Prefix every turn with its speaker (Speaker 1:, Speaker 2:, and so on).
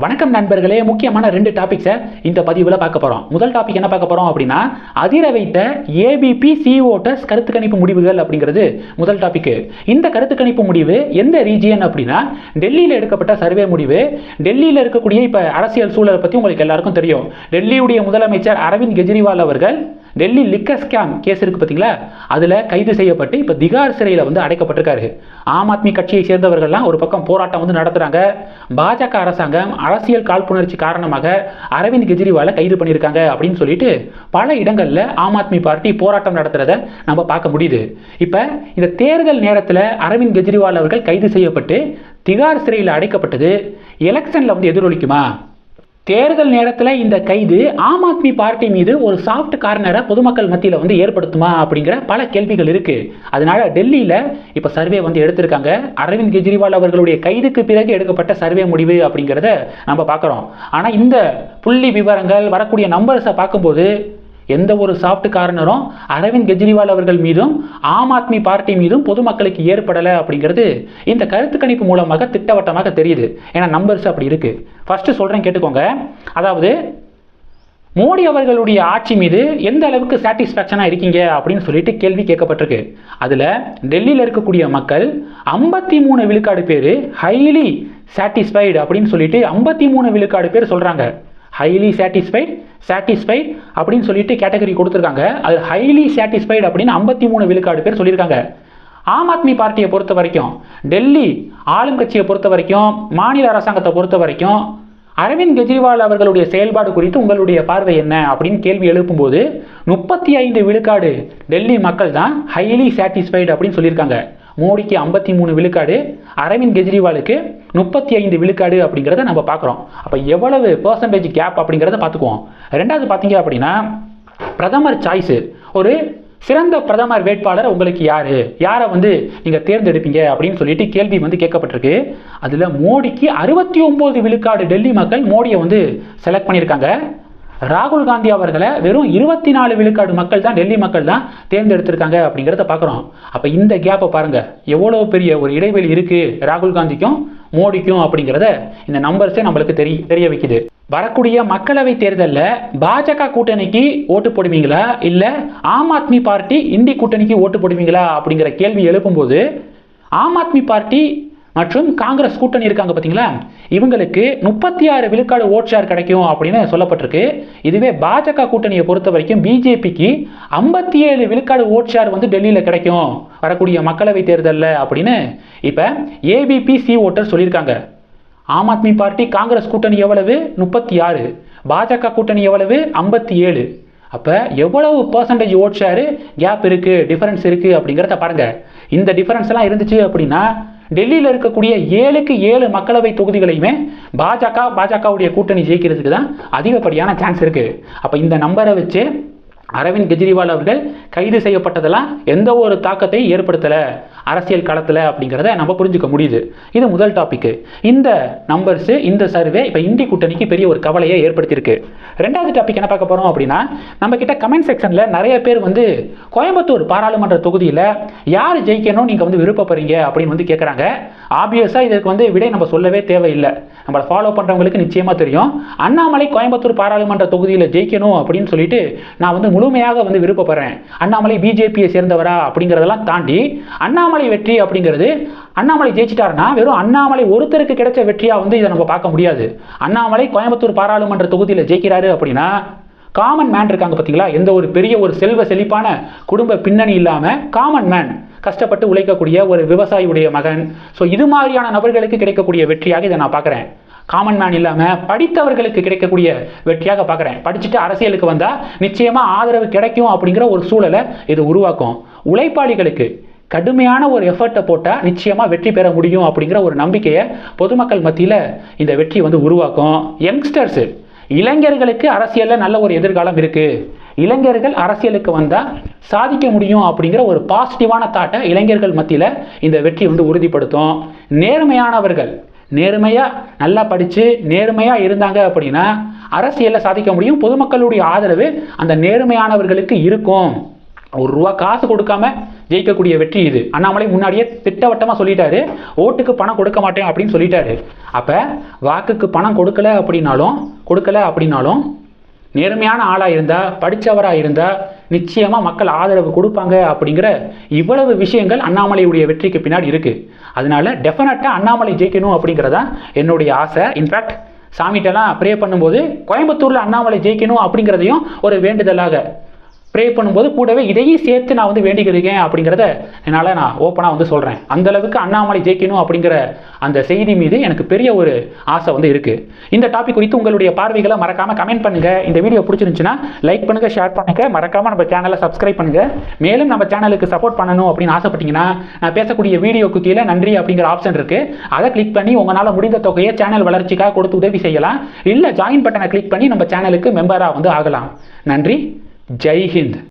Speaker 1: வணக்கம் நண்பர்களே முக்கியமான ரெண்டு டாபிக்ஸை இந்த பதிவில் பார்க்க போகிறோம் முதல் டாபிக் என்ன பார்க்க போகிறோம் அப்படின்னா அதிர வைத்த ஏபிபி சிஓட்டஸ் கருத்து கணிப்பு முடிவுகள் அப்படிங்கிறது முதல் டாபிக்கு இந்த கருத்து கணிப்பு முடிவு எந்த ரீஜியன் அப்படின்னா டெல்லியில் எடுக்கப்பட்ட சர்வே முடிவு. டெல்லியில் இருக்கக்கூடிய இப்போ அரசியல் சூழலை பற்றி உங்களுக்கு எல்லாருக்கும் தெரியும். டெல்லியுடைய முதலமைச்சர் அரவிந்த் கெஜ்ரிவால் அவர்கள் டெல்லி லிக்கர் ஸ்கேம் கேஸ் இருக்கு பார்த்தீங்களா? அதில் கைது செய்யப்பட்டு இப்போ திகார் சிறையில் வந்து அடைக்கப்பட்டிருக்காரு. ஆம் ஆத்மி கட்சியை சேர்ந்தவர்கள்லாம் ஒரு பக்கம் போராட்டம் வந்து நடத்துகிறாங்க பாஜக அரசாங்கம் அரசியல் காழ்ப்புணர்ச்சி காரணமாக அரவிந்த் கெஜ்ரிவாலை கைது பண்ணியிருக்காங்க அப்படின்னு சொல்லிட்டு பல இடங்களில் ஆம் ஆத்மி பார்ட்டி போராட்டம் நடத்துகிறத நம்ம பார்க்க முடியுது. இப்போ இந்த தேர்தல் நேரத்தில் அரவிந்த் கெஜ்ரிவால் அவர்கள் கைது செய்யப்பட்டு திகார் சிறையில் அடைக்கப்பட்டது எலெக்ஷனில் வந்து எதிரொலிக்குமா? தேர்தல் நேரத்தில் இந்த கைது ஆம் ஆத்மி பார்ட்டி மீது ஒரு சாஃப்ட் கார்னரை பொதுமக்கள் மத்தியில் வந்து ஏற்படுத்துமா அப்படிங்கிற பல கேள்விகள் இருக்குது அதனால டெல்லியில் இப்போ சர்வே வந்து எடுத்திருக்காங்க. அரவிந்த் கெஜ்ரிவால் அவர்களுடைய கைதுக்கு பிறகு எடுக்கப்பட்ட சர்வே முடிவு அப்படிங்கிறத நம்ம பார்க்குறோம். ஆனால் இந்த புள்ளி விவரங்கள் வரக்கூடிய நம்பர்ஸை பார்க்கும்போது எந்த ஒரு சாஃப்ட் கார்னரும் அரவிந்த் கெஜ்ரிவால் அவர்கள் மீதும் ஆம் ஆத்மி பார்ட்டி மீதும் பொதுமக்களுக்கு ஏற்படலை அப்படிங்கிறது இந்த கருத்து கணிப்பு மூலமாக திட்டவட்டமாக தெரியுது. ஏன்னா நம்பர்ஸ் அப்படி இருக்கு. ஃபர்ஸ்ட் சொல்றேன் கேட்டுக்கோங்க. அதாவது மோடி அவர்களுடைய ஆட்சி மீது எந்த அளவுக்கு சாட்டிஸ்ஃபேக்ஷனாக இருக்கீங்க அப்படின்னு சொல்லிட்டு கேள்வி கேட்கப்பட்டிருக்கு. அதில் டெல்லியில் இருக்கக்கூடிய மக்கள் ஐம்பத்தி மூணு விழுக்காடு பேர் ஹைலி சாட்டிஸ்ஃபைடு அப்படின்னு சொல்லிட்டு ஐம்பத்தி மூணு விழுக்காடு பேர் சொல்கிறாங்க ஹைலி சாட்டிஸ்ஃபைட் சாட்டிஸ்ஃபைட் அப்படின்னு சொல்லிட்டு கேட்டகரி கொடுத்துருக்காங்க. அது ஹைலி சாட்டிஸ்ஃபைட் அப்படின்னு ஐம்பத்தி மூணு விழுக்காடு பேர் சொல்லியிருக்காங்க. ஆம் ஆத்மி பார்ட்டியை பொறுத்த வரைக்கும் டெல்லி ஆளும் கட்சியை பொறுத்த வரைக்கும் மாநில அரசாங்கத்தை பொறுத்த வரைக்கும் அரவிந்த் கெஜ்ரிவால் அவர்களுடைய செயல்பாடு குறித்து உங்களுடைய பார்வை என்ன அப்படின்னு கேள்வி எழுப்பும்போது முப்பத்தி ஐந்து விழுக்காடு டெல்லி மக்கள் தான் ஹைலி சாட்டிஸ்ஃபைடு அப்படின்னு சொல்லியிருக்காங்க. மோடிக்கு ஐம்பத்தி மூணு விழுக்காடு அரவிந்த் கெஜ்ரிவாலுக்கு முப்பத்தி ஐந்து விழுக்காடு அப்படிங்கிறத நம்ம பார்க்குறோம். அப்போ எவ்வளவு பர்சன்டேஜ் கேப் அப்படிங்கிறத பார்த்துக்குவோம். ரெண்டாவது பார்த்தீங்க அப்படின்னா பிரதமர் சாய்ஸு ஒரு சிறந்த பிரதமர் வேட்பாளர் உங்களுக்கு யார்? யாரை வந்து நீங்கள் தேர்ந்தெடுப்பீங்க அப்படின்னு சொல்லிட்டு கேள்வி வந்து கேட்கப்பட்டிருக்கு. அதில் மோடிக்கு அறுபத்தி ஒம்பது விழுக்காடு டெல்லி மக்கள் மோடியை வந்து செலக்ட் பண்ணியிருக்காங்க. ராகுல் காந்தி அவர்களை வெறும் இருபத்தி நாலு விழுக்காடு மக்கள் தான் டெல்லி மக்கள் தான் தேர்ந்தெடுத்திருக்காங்க அப்படிங்கிறத பார்க்குறோம். அப்போ இந்த கேப்பை பாருங்கள் எவ்வளோ பெரிய ஒரு இடைவெளி இருக்குது ராகுல் காந்திக்கும் மோடிக்கும் அப்படிங்கிறத இந்த நம்பர்ஸே நம்மளுக்கு தெரிய தெரிய வைக்குது. வரக்கூடிய மக்களவை தேர்தலில் பாஜக கூட்டணிக்கு ஓட்டு போடுவீங்களா? இல்லை ஆம் ஆத்மி பார்ட்டி இந்தி கூட்டணிக்கு ஓட்டு போடுவீங்களா? அப்படிங்கிற கேள்வி எழுப்பும்போது ஆம் ஆத்மி பார்ட்டி மற்றும் காங்கிரஸ் கூட்டணி இருக்காங்க பார்த்தீங்களா இவங்களுக்கு முப்பத்தி ஆறு விழுக்காடு ஓட் ஷேர் கிடைக்கும் அப்படின்னு சொல்லப்பட்டிருக்கு. இதுவே பாஜக கூட்டணியை பொறுத்த வரைக்கும் பிஜேபிக்கு ஐம்பத்தி ஏழு விழுக்காடு ஓட் ஷேர் வந்து டெல்லியில் கிடைக்கும். வரக்கூடிய மக்களவை தேர்தலில் அப்படின்னு இப்போ ஏபிபி சி ஓட்டர் சொல்லியிருக்காங்க. ஆம் ஆத்மி பார்ட்டி காங்கிரஸ் கூட்டணி எவ்வளவு? முப்பத்தி ஆறு பாஜக கூட்டணி எவ்வளவு? ஐம்பத்தி ஏழு அப்போ எவ்வளவு பர்சன்டேஜ் ஓட் ஷேரு கேப் இருக்குது டிஃபரன்ஸ் இருக்குது அப்படிங்கிறத பாருங்கள் இந்த டிஃபரன்ஸ் எல்லாம் இருந்துச்சு அப்படின்னா டெல்லியில் இருக்கக்கூடிய ஏழுக்கு ஏழு மக்களவை தொகுதிகளையுமே பாஜக பாஜகவுடைய கூட்டணி ஜெயிக்கிறதுக்கு தான் அதிகப்படியான சான்ஸ் இருக்குது அப்போ இந்த நம்பரை வச்சு அரவிந்த் கெஜ்ரிவால் அவர்கள் கைது செய்யப்பட்டதெல்லாம் எந்த ஒரு தாக்கத்தையும் ஏற்படுத்தலை அரசியல் களத்தில் அப்படிங்கிறத நம்ம புரிஞ்சுக்க முடியுது. இது முதல் டாப்பிக்கு இந்த நம்பர்ஸு இந்த சர்வே இப்போ இந்தி கூட்டணிக்கு பெரிய ஒரு கவலையை ஏற்படுத்தியிருக்கு. ரெண்டாவது டாபிக் என்ன பார்க்க போகிறோம் அப்படின்னா நம்ம கிட்ட கமெண்ட் செக்ஷனில் நிறைய பேர் வந்து கோயம்புத்தூர் பாராளுமன்ற தொகுதியில் யார் ஜெயிக்கணும் நீங்கள் வந்து விருப்பப்படுறீங்க அப்படின்னு வந்து கேட்குறாங்க ஆப்வியஸாக இதற்கு வந்து விடை நம்ம சொல்லவே தேவையில்லை. நம்மளை ஃபாலோ பண்ணுறவங்களுக்கு நிச்சயமாக தெரியும். அண்ணாமலை கோயம்புத்தூர் பாராளுமன்ற தொகுதியில் ஜெயிக்கணும் அப்படின்னு சொல்லிட்டு நான் வந்து முழுமையாக வந்து விருப்பப்படுறேன். அண்ணாமலை பிஜேபியை சேர்ந்தவரா அப்படிங்கிறதெல்லாம் தாண்டி அண்ணாமலை வெற்றி அப்படிங்கிறது அண்ணாமலை ஜெயிச்சிட்டாருன்னா வெறும் அண்ணாமலை ஒருத்தருக்கு கிடைச்ச வெற்றியாக வந்து இதை நம்ம பார்க்க முடியாது. அண்ணாமலை கோயம்புத்தூர் பாராளுமன்ற தொகுதியில் ஜெயிக்கிறாரு அப்படின்னா காமன் மேன் இருக்காங்க பார்த்தீங்களா எந்த ஒரு பெரிய ஒரு செல்வ செழிப்பான குடும்ப பின்னணி இல்லாமல் காமன் மேன் கஷ்டப்பட்டு உழைக்கக்கூடிய ஒரு விவசாயியுடைய மகன். ஸோ இது மாதிரியான நபர்களுக்கு கிடைக்கக்கூடிய வெற்றியாக இதை நான் பார்க்குறேன். காமன் மேன் இல்லாமல் படித்தவர்களுக்கு கிடைக்கக்கூடிய வெற்றியாக பார்க்குறேன். படிச்சுட்டு அரசியலுக்கு வந்தால் நிச்சயமாக ஆதரவு கிடைக்கும் அப்படிங்கிற ஒரு சூழலை இது உருவாக்கும். உழைப்பாளிகளுக்கு கடுமையான ஒரு எஃபர்ட்டை போட்டால் நிச்சயமாக வெற்றி பெற முடியும் அப்படிங்கிற ஒரு நம்பிக்கையை பொதுமக்கள் மத்தியில் இந்த வெற்றி வந்து உருவாக்கும். யங்ஸ்டர்ஸு இளைஞர்களுக்கு அரசியலில் நல்ல ஒரு எதிர்காலம் இருக்குது இளைஞர்கள் அரசியலுக்கு வந்தால் சாதிக்க முடியும் அப்படிங்கிற ஒரு பாசிட்டிவான தாட்டை இளைஞர்கள் மத்தியில் இந்த வெற்றி வந்து உறுதிப்படுத்தும். நேர்மையானவர்கள் நேர்மையாக நல்லா படித்து நேர்மையாக இருந்தாங்க அப்படின்னா அரசியலில் சாதிக்க முடியும். பொதுமக்களுடைய ஆதரவு அந்த நேர்மையானவர்களுக்கு இருக்கும். ஒரு ரூபா காசு கொடுக்காம ஜெயிக்கக்கூடிய வெற்றி இது. அண்ணாமலை முன்னாடியே திட்டவட்டமாக சொல்லிட்டாரு. ஓட்டுக்கு பணம் கொடுக்க மாட்டேன் அப்படின்னு சொல்லிட்டாரு. அப்போ வாக்குக்கு பணம் கொடுக்கல அப்படின்னாலும் கொடுக்கல அப்படின்னாலும் நேர்மையான ஆளாக இருந்தால் படித்தவராக இருந்தால் நிச்சயமாக மக்கள் ஆதரவு கொடுப்பாங்க அப்படிங்கிற இவ்வளவு விஷயங்கள் அண்ணாமலையுடைய வெற்றிக்கு பின்னாடி இருக்குது அதனால டெஃபினட்டாக அண்ணாமலை ஜெயிக்கணும் அப்படிங்கிறதா என்னுடைய ஆசை. இன்ஃபேக்ட் சாமிகிட்டலாம் ப்ரே பண்ணும்போது கோயம்புத்தூரில் அண்ணாமலை ஜெயிக்கணும் அப்படிங்கிறதையும் ஒரு வேண்டுதலாக ப்ரே பண்ணும்போது கூடவே இதையும் சேர்த்து நான் வந்து வேண்டிக்கிறேன் அப்படிங்கிறத என்னால் நான் ஓப்பனாக வந்து சொல்கிறேன் அந்த அளவுக்கு அண்ணாமலை ஜெயிக்கணும் அப்படிங்கிற அந்த செய்தி மீது எனக்கு பெரிய ஒரு ஆசை வந்து இருக்குது இந்த டாபிக் குறித்து உங்களுடைய பார்வைகளை மறக்காமல் கமெண்ட் பண்ணுங்கள் இந்த வீடியோ பிடிச்சிருந்துச்சுன்னா லைக் பண்ணுங்கள் ஷேர் பண்ணுங்கள் மறக்காமல் நம்ம சேனலை சப்ஸ்கிரைப் பண்ணுங்கள் மேலும் நம்ம சேனலுக்கு சப்போர்ட் பண்ணணும் அப்படின்னு ஆசைப்பட்டீங்கன்னா நான் பேசக்கூடிய வீடியோக்கு கீழே நன்றி அப்படிங்கிற ஆப்ஷன் இருக்குது அதை கிளிக் பண்ணி உங்களால் முடிந்த தொகையை சேனல் வளர்ச்சிக்காக கொடுத்து உதவி செய்யலாம். இல்லை ஜாயின் பட்டனை கிளிக் பண்ணி நம்ம சேனலுக்கு மெம்பராக வந்து ஆகலாம். நன்றி. जय हिंद।